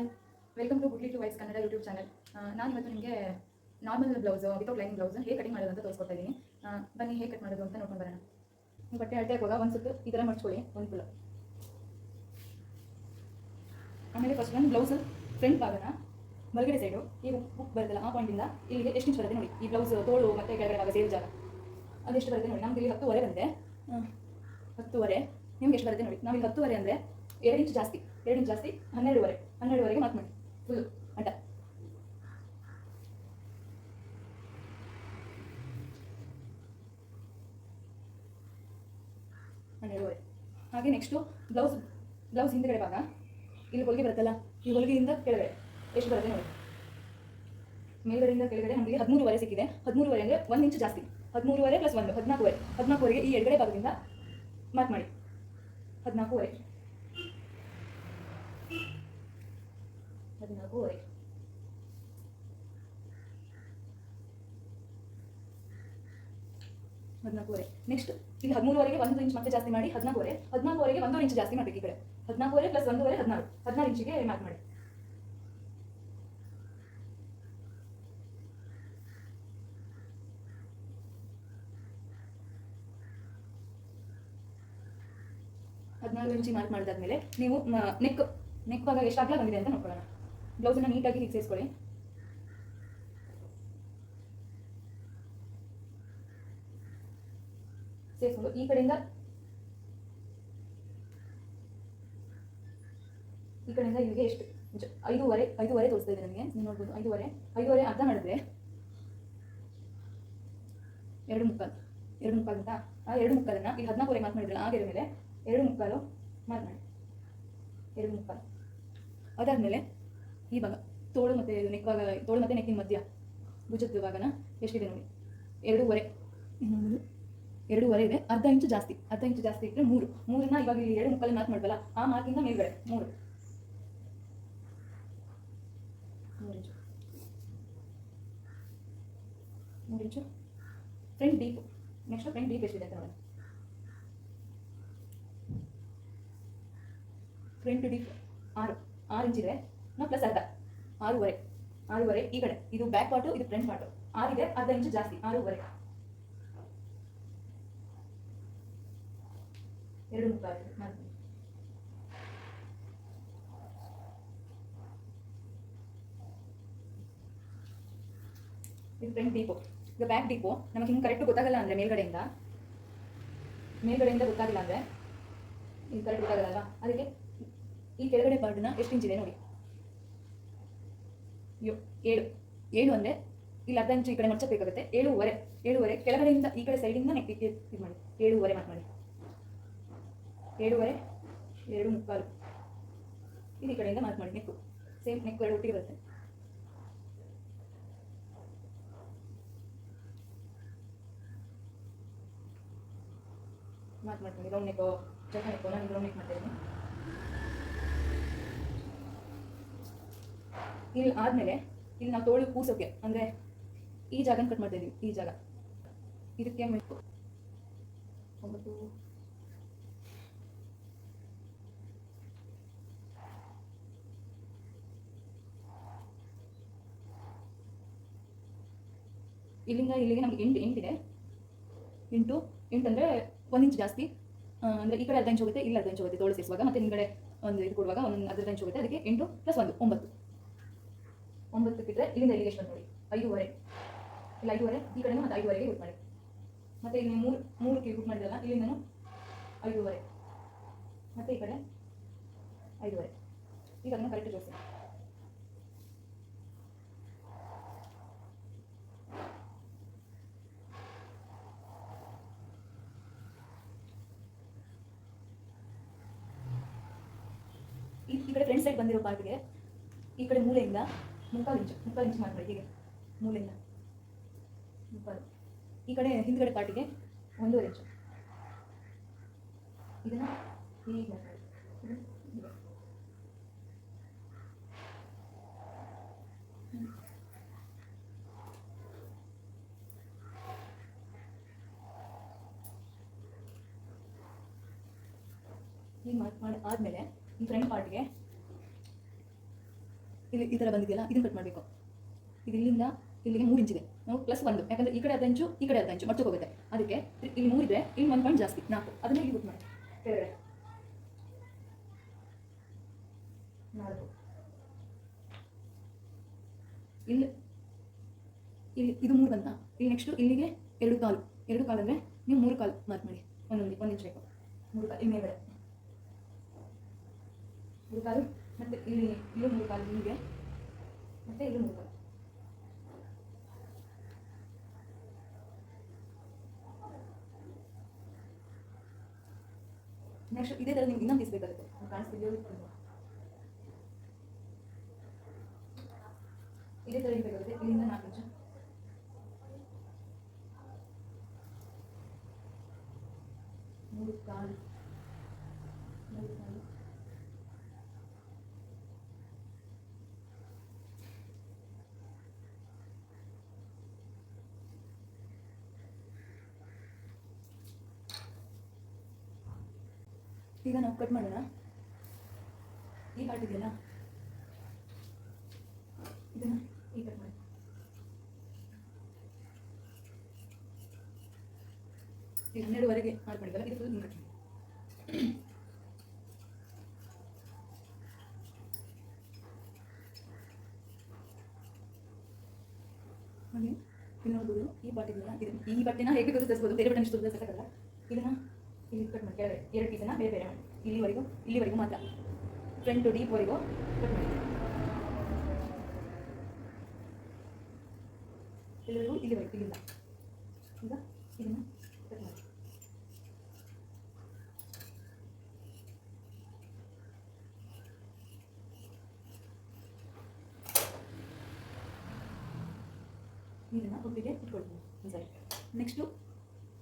Hi welcome to goodly to wise Kannada YouTube channel ನಾನು ಇವತ್ತು ನಿಮಗೆ normal blouse without lining blouse ಹೇಗೆ cutting ಮಾಡೋದು ಅಂತ ತೋರಿಸ್ಕೊಡ್ತಾ ಇದ್ದೀನಿ ಬನ್ನಿ ಹೇಗೆ ಕಟ್ ಮಾಡೋದು ಅಂತ ನೋಡ್ಕೊಂಡು ಬರೋಣ. ನೀವು ಬಟ್ಟೆ ಅಳತೆ ಹಾಕುವಾಗ ಒಂದು ಸುತ್ತು ಈ ಥರ ಮಡ್ಚ್ಕೊಳ್ಳಿ ಒಂದು ಫುಲ್ ಆಮೇಲೆ ಫಸ್ಟ್ ಒಂದು ಬ್ಲೌಸ್ ಫ್ರಂಟ್ ಭಾಗನ ಬಲಗಡೆ ಸೈಡು ಈ ಬುಕ್ ಬರುತ್ತಲ್ಲ ಆ ಪಾಯಿಂಟಿಂದ ಇಲ್ಲಿಗೆ ಎಷ್ಟು ಇಂಚ್ ಬರುತ್ತೆ ನೋಡಿ. ಈ ಬ್ಲೌಸ್ ತೋಳು ಮತ್ತು ಕೆಳಗಡೆ ಭಾಗ ಸೇಲ್ ಜಾಗ. ಅದೆಷ್ಟು ಬರುತ್ತೆ ನೋಡಿ. ನಮ್ಗೆ ಇಲ್ಲಿ ಹತ್ತುವರೆ ಬಂದೆ ಹ್ಮ್. ಹತ್ತುವರೆ. ನಿಮ್ಗೆ ಎಷ್ಟು ಬರುತ್ತೆ ನೋಡಿ. ನಾವು ಇಲ್ಲಿ ಹತ್ತುವರೆ ಅಂದರೆ ಎರಡು ಇಂಚು ಜಾಸ್ತಿ, ಎರಡು ಇಂಚು ಜಾಸ್ತಿ, ಹನ್ನೆರಡುವರೆ, ಹನ್ನೆರಡುವರೆಗೆ ಮಾತು ಮಾಡಿ. ಫುಲ್ ಅಡ್ಡ. ಹನ್ನೆರಡುವರೆ. ಹಾಗೆ ನೆಕ್ಸ್ಟು ಬ್ಲೌಸ್ ಬ್ಲೌಸ್ ಹಿಂದೆ ಭಾಗ. ಇಲ್ಲಿ ಹೊಲಿಗೆ ಬರುತ್ತಲ್ಲ, ಈ ಹೊಲಿಗೆಯಿಂದ ಕೆಳಗಡೆ. ಎಷ್ಟು ಬರುತ್ತೆ ನೋಡಿ. ಮೇಲ್ಗಡೆಯಿಂದ ಕೆಳಗಡೆ ನಮಗೆ ಹದಿಮೂರುವರೆ ಸಿಕ್ಕಿದೆ. ಹದಿಮೂರುವರೆ ಅಂದರೆ ಒಂದು ಇಂಚು ಜಾಸ್ತಿ. ಹದಿಮೂರುವರೆ ಪ್ಲಸ್ ಒಂದು, ಹದಿನಾಲ್ಕುವರೆ. ಹದಿನಾಲ್ಕುವರೆಗೆ ಈ ಎಡಗಡೆ ಭಾಗದಿಂದ ಮಾರ್ಕ್ ಮಾಡಿ. ಹದಿನಾಲ್ಕುವರೆ. ಹದಿನಾಲ್ಕುವರೆ ಹದಿನಾಲ್ಕುವರೆ ನೆಕ್ಸ್ಟ್ ಇಲ್ಲಿ ಹದಿಮೂರುವರೆಗೆ ಒಂದು ಇಂಚ್ ಮತ್ತೆ ಜಾಸ್ತಿ ಮಾಡಿ ಹದಿನಾಲ್ಕುವರೆ ಹದಿನಾಲ್ಕುವರೆಗೆ ಒಂದು ಇಂಚ್ ಜಾಸ್ತಿ ಮಾಡಬೇಕು ಈ ಕಡೆ. ಹದಿನಾಲ್ಕುವರೆ ಪ್ಲಸ್ ಒಂದೂವರೆ ಹದಿನಾರು. ಹದಿನಾರು ಇಂಚಿಗೆ ಮಾರ್ಕ್ ಮಾಡಿ. ಹದಿನಾರು ಇಂಚಿ ಮಾರ್ಕ್ ಮಾಡಿದಾದ್ಮೇಲೆ ನೀವು ನೆಕ್ ನೆಕ್ ಭಾಗ ಎಷ್ಟು ಅಗಲ ಬಂದಿದೆ ಅಂತ ನೋಡ್ಕೊಳ್ಳೋಣ. ಬ್ಲೌಸನ್ನು ನೀಟಾಗಿ ಹೀಗೆ ಸೇರಿಸ್ಕೊಳ್ಳಿ ಸೇರಿಸ್ಕೊಂಡು ಈ ಕಡೆಯಿಂದ ಈ ಕಡೆಯಿಂದ ಇಲ್ಲಿಗೆ ಎಷ್ಟು? ಐದುವರೆ, ಐದೂವರೆ ತೋರಿಸ್ತಾ ಇದೆ ನನಗೆ ನೀವು ನೋಡ್ಬೋದು. ಐದೂವರೆ ಐದೂವರೆ ಅರ್ಧ ಮಾಡಿದ್ರೆ ಎರಡು ಮುಕ್ಕಾಲು. ಎರಡು ಮುಕ್ಕಾಲು ಅಂತ ಎರಡು ಮುಕ್ಕಾಲನ್ನ, ಈಗ ಹದಿನಾಲ್ಕುವರೆ ಮಾತು ಮಾಡಿದ್ರಲ್ಲ ಆಗಿರೋ ಮೇಲೆ ಎರಡು ಮುಕ್ಕಾಲು ಮಾತು ಮಾಡಿ. ಎರಡು ಮುಕ್ಕಾಲು. ಅದಾದಮೇಲೆ ಈ ಭಾಗ ತೋಳು ಮತ್ತು ನೆಕ್ ಭಾಗ, ತೋಳು ಮತ್ತು ನೆಕ್ಕಿನ ಮಧ್ಯ ಭುಜದ ಭಾಗನ ಎಷ್ಟಿದೆ ನೋಡಿ? ಎರಡೂವರೆ. ಎರಡೂವರೆ ಇದೆ. ಅರ್ಧ ಇಂಚು ಜಾಸ್ತಿ. ಅರ್ಧ ಇಂಚು ಜಾಸ್ತಿ ಇಟ್ಟರೆ ಮೂರು. ಮೂರನ್ನ ಇವಾಗ ಇಲ್ಲಿ ಎರಡು ಮುಕ್ಕಾಲು ಮಾರ್ಕ್ ಮಾಡಬಲ್ಲ ಆ ಮಾರ್ಕಿಂದ ಮೇಲ್ಗಡೆ ಮೂರು. ಮೂರು ಇಂಚು. Front deep next front deep ಎಷ್ಟಿದೆ ಅಂತ ನೋಡೋಣ. ಫ್ರಂಟ್ ಡೀಪ್ ಆರು ಆರು ಇಂಚ್ ಇದೆ ನಾವು ಪ್ಲಸ್ ಅರ್ಧ ಆರೂವರೆ ಆರೂವರೆ ಈ ಕಡೆ ಇದು ಬ್ಯಾಕ್ ಪಾರ್ಟು ಇದು ಫ್ರಂಟ್ ಪಾರ್ಟು ಆರಿದೆ ಅರ್ಧ ಇಂಚು ಜಾಸ್ತಿ ಆರೂವರೆ ಎರಡು ಮುಕ್ಕಾಲು ಮಾಡ್ತೀನಿ ಇದು ಫ್ರಂಟ್ ಡೀಪು ಈಗ ಬ್ಯಾಕ್ ಡೀಪು ನಮಗೆ ಹಿಂಗೆ ಕರೆಕ್ಟ್ ಗೊತ್ತಾಗಲ್ಲ ಅಂದರೆ ಮೇಲ್ಗಡೆಯಿಂದ ಮೇಲ್ಗಡೆಯಿಂದ ಗೊತ್ತಾಗಿಲ್ಲ ಅಂದರೆ ಇದು ಕರೆಕ್ಟ್ ಗೊತ್ತಾಗಲ್ಲ ಅದಕ್ಕೆ ಈ ಕೆಳಗಡೆ ಪಾರ್ಟ್ನ ಎಷ್ಟು ಇಂಚಿದೆ ನೋಡಿ. ಏಳು. ಏಳು ಅಂದರೆ ಇಲ್ಲಿ ಅರ್ಧ ಇಂಚು ಈ ಕಡೆ ಮಡ್ಚಬೇಕಾಗುತ್ತೆ ಏಳುವರೆ. ಏಳುವರೆ ಕೆಳಗಡೆಯಿಂದ ಈ ಕಡೆ ಸೈಡಿಂದ ನೆಕ್ ಇದು ಮಾಡಿ. ಏಳುವರೆ ಮಾತು ಮಾಡಿ. ಏಳುವರೆ, ಎರಡು ಮುಕ್ಕಾಲು. ಇದು ಈ ಕಡೆಯಿಂದ ಮಾತು ಮಾಡಿ, ನೆಕ್ಕು. ಸೇಮ್ ನೆಕ್ ಎರಡು ಒಟ್ಟಿಗೆ ಬರುತ್ತೆ. ಮಾತು ಮಾಡ್ತೀನಿ ರೌಂಡ್ ನೆಕ್ಕೋ ಚಕ್ಕ ನೆಕ್ಕೋ ನಾನು ರೌಂಡ್ ನೆಕ್ ಮಾಡ್ತಾ ಇದ್ದೀನಿ ಇಲ್ಲಿ ಆದಮೇಲೆ ಇಲ್ಲಿ ನಾವು ತೋಳು ಕೂಸೋಕೆ ಅಂದರೆ ಈ ಜಾಗನ ಕಟ್ ಮಾಡ್ತಾ ಇದ್ದೀವಿ ಈ ಜಾಗ. ಇದಕ್ಕೆ ಒಂಬತ್ತು. ಇಲ್ಲಿಂದ ಇಲ್ಲಿಗೆ ನಮ್ಗೆ ಎಂಟು, ಎಂಟಿದೆ. ಎಂಟು ಎಂಟು ಅಂದರೆ ಒಂದು ಇಂಚ್ ಜಾಸ್ತಿ ಅಂದರೆ ಈ ಕಡೆ ಅರ್ಧ ಇಂಚ್ ಹೋಗುತ್ತೆ, ಇಲ್ಲಿ ಅರ್ಧ ಇಂಚ್ ಹೋಗುತ್ತೆ, ತೋಳು ಸೇರಿಸುವಾಗ, ಮತ್ತೆ ಹಿಂದ್ಗಡೆ ಒಂದು ಇದು ಕೊಡುವಾಗ ಒಂದು ಅರ್ಧ ಇಂಚ್ ಹೋಗುತ್ತೆ, ಅದಕ್ಕೆ ಎಂಟು ಪ್ಲಸ್ ಒಂದು, ಒಂಬತ್ತು. ಬಿಟ್ಟರೆ ಇಲ್ಲಿಂದ ಇಲ್ಲಿಗೆ ಎಷ್ಟು ನೋಡಿ. ಐದೂವರೆ. ಇಲ್ಲ, ಐದೂವರೆ? ಈ ಕಡೆನೂ ಮತ್ತು ಐದೂವರೆಗೆ ಯೂಸ್ ಮಾಡಿ. ಮತ್ತು ಇಲ್ಲಿ ಮೂರು, ಮೂರಕ್ಕೆ ಯೂಸ್ ಮಾಡಿದ್ರಲ್ಲ ಇಲ್ಲಿಂದನೂ ಐದೂವರೆ. ಮತ್ತು ಈ ಕಡೆ ಐದೂವರೆ. ಈಗ ಅದನ್ನು ಕರೆಕ್ಟ್ ಜೋಡಿಸಿ. ಈ ಕಡೆ ಫ್ರೆಂಡ್ ಸೈಡ್ ಬಂದಿರೋ ಪಾರ್ಟ್ಗೆ ಈ ಕಡೆ ಮೂಲೆಯಿಂದ ಮುಕ್ಕಾಲು ಇಂಚು ಮುಕ್ಕಾಲು ಇಂಚು ಮಾಡ್ಕೊಳ್ಳಿ ಹೀಗೆ ಮೂಲೆಯಿಂದ ಮುಕ್ಕಾಲು ಈ ಕಡೆ ಹಿಂದ್ಗಡೆ ಪಾರ್ಟಿಗೆ ಒಂದೂವರೆ ಇಂಚು ಇದನ್ನು ಹೀಗೆ ಮಾಡ್ಕೊಳ್ಳಿ ಇದನ್ನ ಹೀಗೆ. ಹ್ಮ್. ಹೀಗೆ ಮಾರ್ಕ್ ಮಾಡಿ ಆದಮೇಲೆ ಈ ಫ್ರಂಟ್ ಪಾರ್ಟ್ಗೆ ಇಲ್ಲಿ ಈ ಥರ ಬಂದಿದೆಯಲ್ಲ, ಇದನ್ನು ಕಟ್ ಮಾಡಬೇಕು. ಇದು ಇಲ್ಲಿಂದ ಇಲ್ಲಿಗೆ ಮೂರು ಇಂಚಿದೆ ನಾವು ಪ್ಲಸ್ ಒಂದು. ಯಾಕಂದರೆ ಈ ಕಡೆ ಅರ್ಧ ಇಂಚು ಈ ಕಡೆ ಅರ್ಧ ಇಂಚು ಹೋಗುತ್ತೆ. ಅದಕ್ಕೆ ಇಲ್ಲಿ ಮೂರಿದ್ರೆ ಇಲ್ಲಿ ಒಂದು ಪಾಯಿಂಟ್ ಜಾಸ್ತಿ. ನಾಲ್ಕು. ಅದನ್ನ ಇಲ್ಲಿ ಗುಟ್ ಮಾಡಿ ಇಲ್ಲಿ ಇಲ್ಲಿ ಇದು ಮೂರು ಬಂತ? ಇಲ್ಲಿ ನೆಕ್ಸ್ಟು ಇಲ್ಲಿಗೆ ಎರಡು ಕಾಲು. ಎರಡು ಕಾಲು ಅಂದರೆ ನೀವು ಮೂರು ಕಾಲು ಮಾರ್ಕ್ ಮಾಡಿ. ಒಂದೊಂದು ಒಂದು ಇಂಚ್ ಬೇಕು. ಮೂರು ಕಾಲು ಇಲ್ಲಿ ಮೇಲ್ಗಡೆ ಮೂರು ಕಾಲು? ಮತ್ತು ಇಲ್ಲಿ ಇಲ್ಲಿ ಮೂರು ಹೀಗೆ ಮತ್ತೆ ಇಲ್ಲಿ ಇಲ್ಲೂ ಮೂರು ಕಾಲು. ನೆಕ್ಸ್ಟ್ ಇದೇ ಥರ ನಿಮ್ಗೆ ಇನ್ನೊಂದು ಪೀಸ್ ಬೇಕಾಗುತ್ತೆ. ಕಾಣಿಸ್ತಿದೆಯೋ ಇದೇ ಥರ ಬೇಕಾಗುತ್ತೆ. ಇಲ್ಲಿಂದ ನಾಲ್ಕು ನಿಮಿಷ. ಮೂರು ಕಾಲು. ಮೂರು ಕಾಲು. ಈಗ ನಾವು ಕಟ್ ಮಾಡೋಣ? ಈ ಪಾರ್ಟ್ ಇದೆಯಲ್ಲ? ಇದನ್ನ ಈ ಕಟ್ ಮಾಡಿ. ಹನ್ನೆರಡುವರೆಗೆ ಮಾಡ್ಕೊಂಡಿದ್ದಲ್ಲ, ಇದು ಫುಲ್ ಕಟ್ ಮಾಡಿ ಹಾಗೆ ಈ ಬಟ್ಟೆ ಇದೆಯಲ್ಲ? ಇದನ್ನು ಈ ಬಟ್ಟೆನ ಹೇಗೆ ತರಿಸ್ಬೋದು? ಬೇರೆ ಬಟ್ಟೆ ಇಷ್ಟು ತರಿಸಕ್ಕಲ್ಲ ಇದನ್ನ ಇಲ್ಲಿ ಕಟ್ ಮಾಡಿ ಎರಡು ಪೀಸನ್ನ ಬೇರೆ ಬೇರೆ ಮಾಡಿ. ಇಲ್ಲಿವರೆಗೂ ಇಲ್ಲಿವರೆಗೂ ಮಾತ್ರ. ಫ್ರಂಟ್ ಡೀಪ್ವರೆಗೂ ಕಟ್ ಮಾಡಿ. ಇಲ್ಲಿವರೆಗೂ ಇಲ್ಲಿವರೆಗೂ, ಇಲ್ಲಿಂದ. ಈಗ ಇದನ್ನ ಕಟ್ ಮಾಡಿ. ಇದನ್ನ ಒಪ್ಪಿಗೆ ಇಟ್ಕೊಳ್ತೀನಿ ಸರಿ ನೆಕ್ಸ್ಟು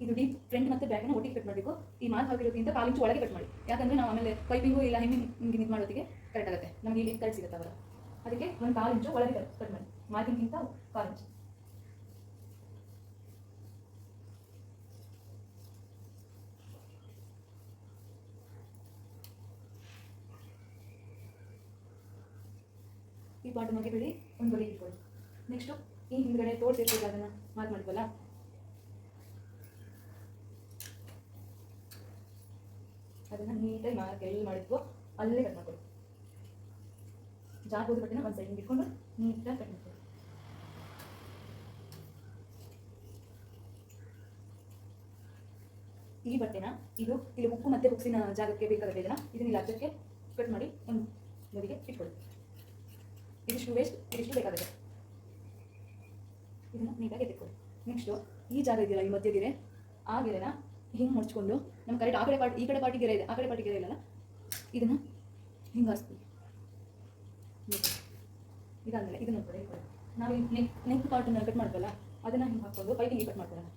ಇದು ಡೀಪ್ ಫ್ರಂಟ್ ಮತ್ತು ಬ್ಯಾಕ್ನ ಒಟ್ಟಿಗೆ ಕಟ್ ಮಾಡಬೇಕು. ಈ ಮಾರ್ಕ್ ಹಾಕಿರೋದ್ರಿಂದ ಕಾಲು ಇಂಚು ಒಳಗೆ ಕಟ್ ಮಾಡಿ. ಯಾಕಂದ್ರೆ ನಾವು ಆಮೇಲೆ ಪೈಪಿಂಗು ಇಲ್ಲ ಹಿಂಗೆ ಇದು ಮಾಡೋದಕ್ಕೆ ಕರೆಕ್ಟ್ ಆಗುತ್ತೆ. ನಮಗೆ ಇಲ್ಲಿ ಕರೆಕ್ಟ್ ಸಿಗುತ್ತೆ ಅವರ. ಅದಕ್ಕೆ ಒಂದು ಕಾಲು ಇಂಚು ಒಳಗೆ ಕಟ್ ಮಾಡಿ. ಮಾರ್ಕಿಂಗ್ಗಿಂತ ಕಾಲು ಇಂಚು. ಈ ಪಾಟ್ ಮಗಿ ಬಿಡಿ, ಒಂದು ಬಳಿ ಇಟ್ಕೊಳ್ಳಿ. ನೆಕ್ಸ್ಟು ಈ ಹಿಂದ್ಗಡೆ ತೋರ್ಸಿರ್ತೀವಿ ಅದನ್ನು ಮಾರ್ಕ್ ಮಾಡ್ತೀವಲ್ಲ ಅದನ್ನು ನೀಟಾಗಿ ಮಾರ್ಕ್ ಎಲ್ಲಿ ಮಾಡಿದ್ವೋ ಅಲ್ಲೇ ಕಟ್ ಮಾಡ್ಕೊಳ್ಳಿ ಜಾಗದ ಬಟ್ಟೆನ ಒಂದು ಸೈಡ್ ಇಟ್ಕೊಂಡು ನೀಟಾಗಿ ಕಟ್ ಮಾಡ್ಕೊಳ್ಳಿ ಈ ಬಟ್ಟೆನ, ಇದು ಇಲ್ಲಿ ಉಪ್ಪು ಮತ್ತೆ ಬುಕ್ಸಿನ ಜಾಗಕ್ಕೆ ಬೇಕಾಗುತ್ತೆ ಇದನ್ನ ಇದನ್ನ ಇಲ್ಲಿ ಅದಕ್ಕೆ ಕಟ್ ಮಾಡಿ ಒಂದು ಬದಿಗೆ ಇಟ್ಕೊಳ್ಳಿ ಇದಿಷ್ಟು ವೇಸ್ಟ್ ಇದಿಷ್ಟು ಬೇಕಾಗುತ್ತೆ ಇದನ್ನ ನೀಟಾಗಿ ಎತ್ತಿಕೊಳ್ಳಿ ನೆಕ್ಸ್ಟು ಈ ಜಾಗ ಇದೆಯಲ್ಲ, ಈ ಮಧ್ಯದಿರೆ ಆ ಗೆರೆನ ಹಿಂಗೆ ಮುಚ್ಕೊಂಡು ನಮ್ಮ ಕರೆಕ್ಟ್ ಆ ಕಡೆ ಪಾರ್ಟ್, ಈ ಕಡೆ ಪಾರ್ಟಿ ಗೆರೆ ಇದೆ ಆ ಕಡೆ ಪಾರ್ಟಿ ಗೆರೆ ಇಲ್ಲಲ್ಲ ಇದನ್ನು ಹಿಂಗೆ ಹಾಸ್ಬೇಕು ಇದಾದ್ಮೇಲೆ ಇದನ್ನು ಇಟ್ಕೊಳ್ಳಿ ನಾವು ನೆಕ್ ನೆಕ್ ಪಾರ್ಟನ್ನ ಕಟ್ ಮಾಡ್ಬಲ್ಲ ಅದನ್ನು ಹಿಂಗೆ ಹಾಕ್ಕೊಂಡು ಪೈಪಿಂಗ್ ಕಟ್ ಮಾಡ್ಕೊಳ್ಳೋಣ.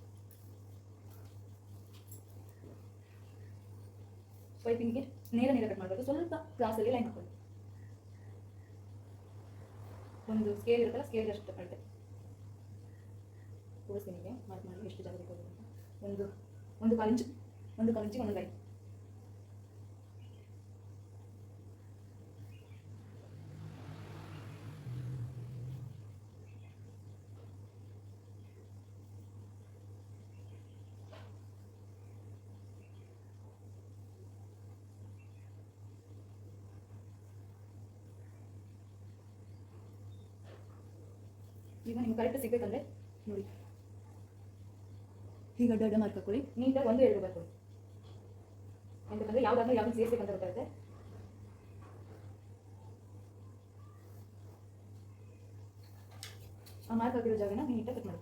ಪೈಪಿಂಗ್ಗೆ ನೇರ ನೇರ ಕಟ್ ಮಾಡಬೇಕು. ಸ್ವಲ್ಪ ಕ್ಲಾಸಲ್ಲಿ ಲೈನ್ ಹಾಕೊಳ್ಳಿ. ಒಂದು ಸ್ಕೇಲ್ ಇರುತ್ತಲ್ಲ ಸ್ಕೇಲ್ ಅಷ್ಟು ತಗೊಳ್ತೆ ತೋರಿಸ್ತೀನಿ ಮಾರ್ಕ್ ಮಾಡಿ ಎಷ್ಟು ಜಾಗ ಬೇಕು ಒಂದು ಒಂದು ಕಾಲು ಇಂಚು ಒಂದು ಕಾಲು ಇಂಚಿಗೆ ಒಂದೊಂದು ಲೈನ್ ಈಗ ನಿಮ್ಗೆ ಕರೆಕ್ಟ್ ಸಿಗ್ಬೇಕಂದ್ರೆ ನೋಡಿ. ಈಗ ಅಡ್ಡ ಅಡ್ಡ ಮಾರ್ಕ್ ಹಾಕೊಳ್ಳಿ ನೀಟಾಗಿ ಒಂದು, ಎರಡು ಬರ್ಕೊಳ್ಳಿ. ಯಾಕಂದ್ರೆ ಯಾವ್ದಾದ್ರೂ ಯಾವ್ದು ಗೊತ್ತಾಗುತ್ತೆ. ಆ ಮಾರ್ಕ್ ಹಾಕಿರೋ ಜಾಗನ ನೀಟಾಗಿ ಕಟ್ ಮಾಡಿ.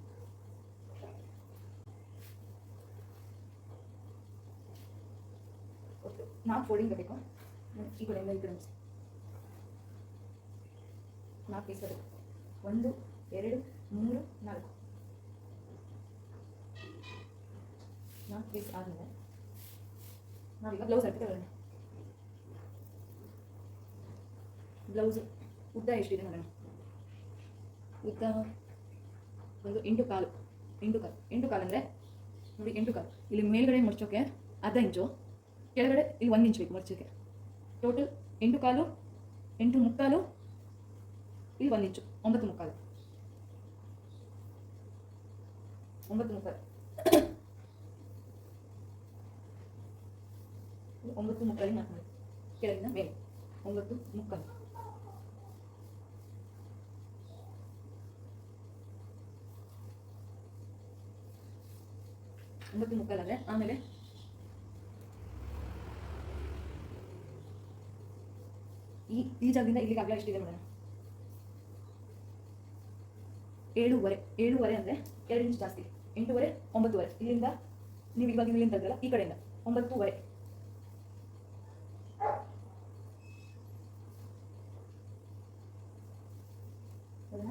ನಾಲ್ಕು ಫೋಲ್ಡಿಂಗ್ ಬರಬೇಕು ಈ ಕಡೆಯಿಂದ ಈ ಕಡೆ ನಾಲ್ಕು ಪೀಸ್ ಬರಬೇಕು ಒಂದು, ಎರಡು, ಮೂರು, ನಾಲ್ಕು. ನಾಲ್ಕು ಪೀಸ್ ಆದಮೇಲೆ ನಾವೀಗ ಬ್ಲೌಸ್ ಹಾಕಿ ತಗೊಳ್ಳೋಣ ಬ್ಲೌಸ್ ಉದ್ದ ಎಷ್ಟಿದೆ ನೋಡೋಣ. ಉದ್ದ ಒಂದು ಎಂಟು ಕಾಲು. ಎಂಟು ಕಾಲು. ಎಂಟು ಕಾಲು ಅಂದರೆ ನೋಡಿ ಎಂಟು ಕಾಲು. ಇಲ್ಲಿ ಮೇಲ್ಗಡೆ ಮುಚ್ಚೋಕೆ ಅರ್ಧ ಇಂಚು. ಕೆಳಗಡೆ ಇಲ್ಲಿ ಒಂದು ಇಂಚ್ ಬೇಕು ಮಡ್ಚೋಕೆ ಟೋಟಲ್ ಎಂಟು ಕಾಲು, ಎಂಟು ಮುಕ್ಕಾಲು, ಇಲ್ಲಿ ಒಂದು ಇಂಚು, ಒಂಬತ್ತು ಮುಕ್ಕಾಲು. ಒಂಬತ್ತು ಮುಕ್ಕಾಲು. ಒಂಬತ್ತು ಮುಕ್ಕಾಲಿಗೆ ನಾಲ್ಕು ಕೆಳಗಿನ ಮೇಲೆ ಒಂಬತ್ತು ಮುಕ್ಕಾಲು. ಒಂಬತ್ತು ಮುಕ್ಕಾಲು ಅಂದರೆ ಆಮೇಲೆ ಈ ಜಾಗದಿಂದ ಇಲ್ಲಿಗೆ ಅಗಲ ಎಷ್ಟಿದೆ ಮೇಡಮ್. ಏಳುವರೆ ಏಳುವರೆ ಅಂದರೆ ಎರಡು ಇಂಚ್ ಜಾಸ್ತಿ. ಎಂಟೂವರೆ, ಒಂಬತ್ತುವರೆ. ಇಲ್ಲಿಂದ ನೀವು ಇವಾಗ ಇಲ್ಲಿಂದ ತೆಗ್ದಲ್ಲ ಈ ಕಡೆಯಿಂದ. ಒಂಬತ್ತುವರೆ.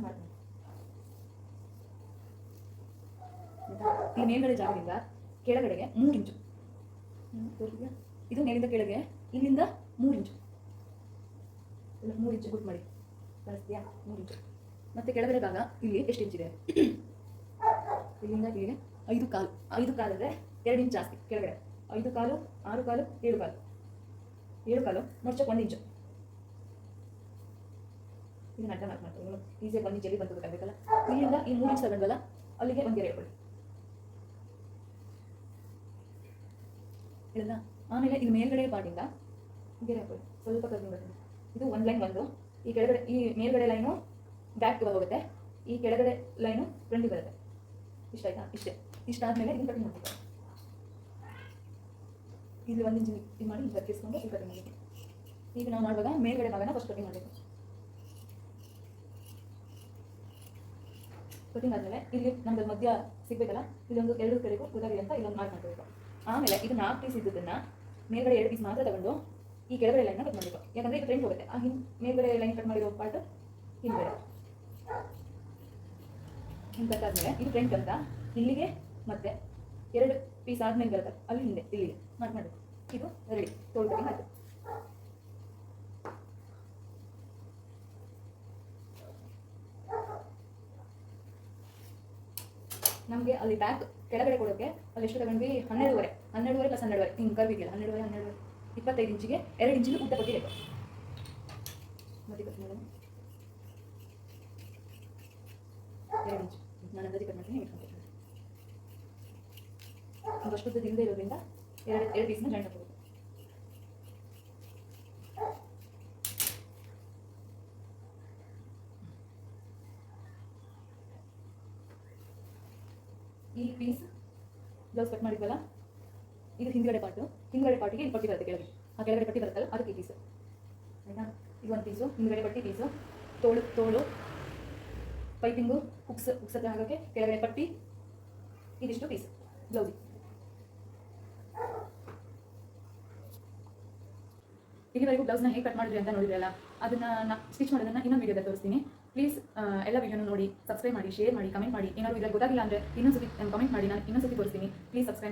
ಮಾಡ್ತೀನಿ? ಈ ಮೇಲ್ಗಡೆ ಜಾಗದಿಂದ ಕೆಳಗಡೆಗೆ ಮೂರು ಇಂಚು. ಇದು ಮೇಲಿಂದ ಕೆಳಗೆ, ಇಲ್ಲಿಂದ ಮೂರು ಇಂಚು. ಇಲ್ಲ, ಮೂರು ಇಂಚು ಗುಟ್ ಮಾಡಿ. ಬರ್ತೀಯಾ ಮೂರು ಇಂಚು ಮತ್ತೆ ಕೆಳಗಡೆ ಭಾಗ ಇಲ್ಲಿ ಎಷ್ಟು ಇಂಚಿದೆ ಇಲ್ಲಿಂದ ಇಲ್ಲಿಗೆ ಐದು ಕಾಲು. ಐದು ಕಾಲು ಅಂದರೆ ಎರಡು ಇಂಚು ಜಾಸ್ತಿ ಕೆಳಗಡೆ. ಐದು ಕಾಲು ಆರು ಕಾಲು ಏಳು ಕಾಲು. ಏಳು ಕಾಲು ನೋಡ್ಚಕ್ಕೆ ಒಂದು ಇಂಚು ಇದನ್ನ ಅಡ್ಡ ಮಾರ್ಕ್ ಮಾಡ್ತೀವಿ ಈಸಿಯಾಗಿ ಒಂದು ಇಂಚಲ್ಲಿ ಬಂದು ಬೇಕಾಗಬೇಕಲ್ಲ ಇಲ್ಲಿಂದ ಈ ಮೂರು ಇಂಚ್ ತಗೊಂಡಲ್ಲ ಅಲ್ಲಿಗೆ ಒಂದು ಗೆರೆ ಕೊಡಿ. ಇಲ್ಲ ಆಮೇಲೆ ಇದು ಮೇಲ್ಗಡೆ ಪಾಟಿಂದ ಗೆರೆ ಹಾಕೊಳ್ಳಿ ಸ್ವಲ್ಪ ಕಮ್ಮಿ ಬರ್ತದೆ. ಇದು ಒಂದು ಲೈನ್ ಒಂದು. ಈ ಕೆಳಗಡೆ, ಈ ಮೇಲ್ಗಡೆ ಲೈನು ಬ್ಯಾಕ್ ಹೋಗುತ್ತೆ. ಈ ಕೆಳಗಡೆ ಲೈನು ಫ್ರಂಟಿಗೆ ಬರುತ್ತೆ. ಇಷ್ಟ ಆಯ್ತಾ? ಇಷ್ಟೇ. ಇಷ್ಟ ಆದಮೇಲೆ ಇದು ಕಟಿಂಗ್ ಮಾಡ್ತೀವಿ ಇಲ್ಲಿ ಒಂದು ಇಂಚು ಇದು ಮಾಡಿ ಇದು ಬರ್ಕಿಸ್ಕೊಂಡು ಇಲ್ಲಿ ಕಟಿಂಗ್ ಈಗ ನಾವು ಮಾಡುವಾಗ ಮೇಲ್ಗಡೆ ಭಾಗನ ಫಸ್ಟ್ ಕಟಿಂಗ್ ಮಾಡಬೇಕು. ಕಟಿಂಗ್ ಆದಮೇಲೆ ಇಲ್ಲಿ ನಮ್ದು ಮಧ್ಯ ಸಿಗ್ಬೇಕಲ್ಲ? ಇಲ್ಲೊಂದು ಎರಡು ಕಡೆಗೂ ಉದಾಗಿದೆ ಅಂತ ಇಲ್ಲೊಂದು ಮಾರ್ಕ್ ಆಮೇಲೆ ಇದು ನಾಲ್ಕು ಪೀಸ್ ಇದ್ದದನ್ನ ಮೇಲ್ಗಡೆ ಎರಡು ಪೀಸ್ ಮಾತ್ರ ತಗೊಂಡು ಈ ಕೆಳಗಡೆ ಲೈನ್ ಕಟ್ ಮಾಡಬೇಕು. ಯಾಕಂದ್ರೆ ಇದು ಫ್ರಂಟ್ ಹೋಗುತ್ತೆ. ಆ ಹಿನ್ ಮೇಲ್ಗಡೆ ಲೈನ್ ಕಟ್ ಮಾಡಿರೋ ಪಾರ್ಟ್ ಹಿಂದ್ಗಡೆ. ಹಿಂಗೆ ಕಟ್ ಆದ್ಮೇಲೆ ಇದು ಫ್ರಂಟ್ ಅಂತ. ಇಲ್ಲಿಗೆ ಮತ್ತೆ ಎರಡು ಪೀಸ್ ಆದ್ಮೇಲೆ ಬರುತ್ತೆ. ಅಲ್ಲಿ ಹಿಂದೆ, ಇಲ್ಲಿಗೆ. ಮಾಡ್ ಮಾಡಬೇಕು. ಇದು ರೆಡಿ ತೋಳ್ಕೊಂಡು ಕಟಿಂಗ್ ನಮಗೆ ಅಲ್ಲಿ ಬ್ಯಾಕ್ ಕೆಳಗಡೆ ಕೊಡೋಕೆ ಅಲ್ಲಿ ಎಷ್ಟು ತಗೊಂಡ್ವಿ ಹನ್ನೆರಡುವರೆ. ಹನ್ನೆರಡುವರೆ ಪ್ಲಸ್ ಹನ್ನೆರಡುವರೆ. ಹಿಂಗೆ ಕರ್ವ್ ಹನ್ನೆರಡುವರೆ ಹನ್ನೆರಡುವರೆ. ಹನ್ನೆರಡು ಇಪ್ಪತ್ತೈದು ಇಂಚಿಗೆ ಎರಡು ಇಂಚಿನ ಉದ್ದ ಬಗ್ಗೆ ಬೇಕು ಮತ್ತೆ ಕಟ್ ಮಾಡೋಣ ಎರಡು ಇಂಚು. ನಾನು ಅಂದಾಜು ಕಟ್ ಮಾಡ್ತೀನಿ ಇಟ್ಕೊಂಡು ಅಷ್ಟು ಉದ್ದ ಇರೋದ್ರಿಂದ ಎರಡು ಎರಡು ಪೀಸ್ನ ಜಾಯಿಂಟ್ ಹಾಕೋದು ಈ ಪೀಸ್ ಬ್ಲೌಸ್ ಕಟ್ ಮಾಡಿದ್ವಲ್ಲ? ಇದು ಹಿಂದ್ಗಡೆ ಪಾರ್ಟು ಹಿಂದ್ಗಡೆ ಪಾರ್ಟಿಗೆ ಇಲ್ಲಿ ಪಟ್ಟಿ ಬರುತ್ತೆ ಕೆಳಗೆ. ಆ ಕೆಳಗಡೆ ಪಟ್ಟಿ ಬರುತ್ತಲ್ಲ ಅದಕ್ಕೆ ಪೀಸು ಆಯ್ತಾ? ಇದು ಒಂದು ಪೀಸು ಹಿಂದ್ಗಡೆ ಪಟ್ಟಿ ಪೀಸು ತೋಳು ತೋಳು ಪೈಪಿಂಗು ಉಕ್ಸ್ ಹತ್ರ ಹಾಕೋಕ್ಕೆ ಕೆಳಗಡೆ ಪಟ್ಟಿ, ಇದಿಷ್ಟು ಪೀಸ್ ಬ್ಲೌಸ್ ಇಲ್ಲಿವರೆಗೂ ಬ್ಲೌಸ್ನ ಹೇಗೆ ಕಟ್ ಮಾಡಿದ್ರಿ ಅಂತ ನೋಡಿದ್ರಲ್ಲ, ಅದನ್ನ ನಾ ಸ್ಟಿಚ್ ಮಾಡೋದನ್ನ ಇನ್ನೊಂದು ವೀಡಿಯೋದಲ್ಲಿ ತೋರಿಸ್ತೀನಿ. ಪ್ಲೀಸ್ ಎಲ್ಲ ವಿಡಿಯೋನು ನೋಡಿ ಸಬ್ಸ್ಕ್ರೈಬ್ ಮಾಡಿ ಶೇರ್ ಮಾಡಿ ಕಮೆಂಟ್ ಮಾಡಿ. ಏನಾದರೂ ಇದ್ರಲ್ಲಿ ಗೊತ್ತಾಗಿಲ್ಲ ಅಂದರೆ ಇನ್ನೊಂದ್ಸತಿ ಕಮೆಂಟ್ ಮಾಡಿ, ನಾನು ಇನ್ನೊಂದು ಸತಿ ತೋರಿಸ್ತೀನಿ ಪ್ಲೀಸ್ ಸಬ್ಸ್ಕ್ರೈಬ್